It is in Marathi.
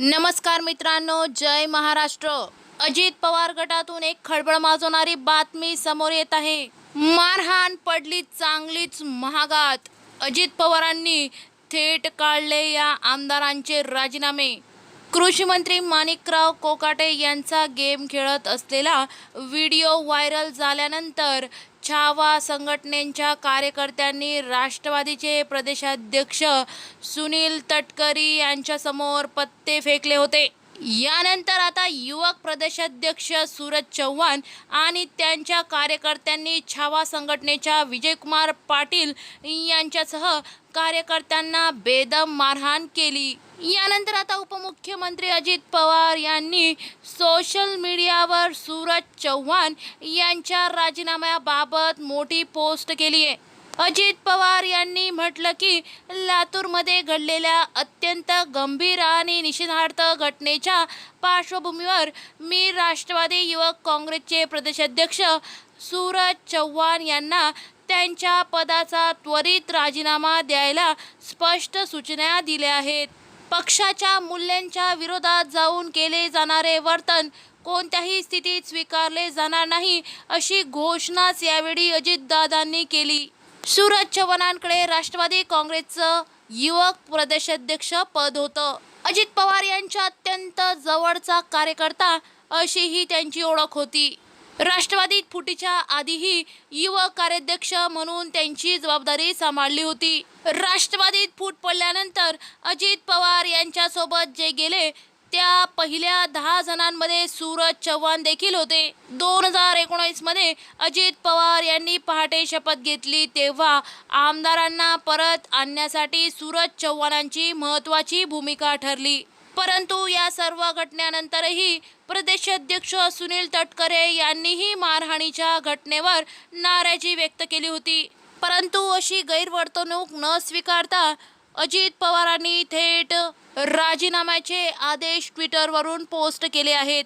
नमस्कार मित्रांनो जय महाराष्ट्र. अजित पवार गटातून एक खळबळ माजवणारी बातमी समोर येत आहे. मारहाण पडली चांगलीच महागात. अजित पवारांनी थेट काढले या आमदारांचे राजीनामे. कृषी मंत्री माणिकराव कोकाटे यांचा गेम खेळत असलेला व्हिडिओ व्हायरल झाल्यानंतर छावा संघटनेच्या कार्यकर्त्यांनी राष्ट्रवादीचे प्रदेशाध्यक्ष सुनील तटकरी यांच्यासमोर पत्ते फेकले होते. यानंतर आता युवक प्रदेशाध्यक्ष सूरज चव्हाण आणि त्यांच्या कार्यकर्त्यांनी छावा संघटनेच्या विजयकुमार पाटील यांच्यासह कार्यकर्त्यांना बेदम मारहाण केली. यानंतर आता उपमुख्यमंत्री अजित पवार यांनी सोशल मीडियावर सूरज चव्हाण यांच्या राजीनाम्याबाबत मोठी पोस्ट केली आहे. अजित पवार यांनी म्हटलं की लातूरमध्ये घडलेल्या अत्यंत गंभीर आणि निषेधार्थ घटनेच्या पार्श्वभूमीवर मी राष्ट्रवादी युवक काँग्रेसचे प्रदेशाध्यक्ष सूरज चव्हाण यांना त्यांच्या पदाचा त्वरित राजीनामा द्यायला स्पष्ट सूचना दिल्या आहेत. पक्षाच्या मूल्यांच्या विरोधात जाऊन केले जाणारे वर्तन कोणत्याही स्थितीत स्वीकारले जाणार नाही अशी घोषणाच यावेळी अजितदादांनी केली. सूरज चव्हाणांकडे राष्ट्रवादी काँग्रेसचं युवक प्रदेशाध्यक्ष पद होतं. अजित पवार यांच्या अत्यंत जवळचा कार्यकर्ता अशी ही त्यांची ओळख होती. राष्ट्रवादीत फुटीच्या आधीही युवक कार्याध्यक्ष म्हणून त्यांची जबाबदारी सांभाळली होती. राष्ट्रवादीत फूट पडल्यानंतर अजित पवार यांच्यासोबत जे गेले त्या पहिल्या दहा जणांमध्ये सूरज चव्हाण देखील होते. दोन हजार एकोणीसमध्ये अजित पवार यांनी पहाटे शपथ घेतली तेव्हा आमदारांना परत आणण्यासाठी सूरज चव्हाणांची महत्त्वाची भूमिका ठरली. परंतु या सर्व घटनेनंतरही प्रदेशाध्यक्ष सुनील तटकरे यांनीही मारहाणीच्या घटनेवर नाराजी व्यक्त केली होती. परंतु अशी गैरवर्तणूक न स्वीकारता अजित पवारांनी थेट राजीनाम्याचे आदेश ट्विटरवरून पोस्ट केले आहेत.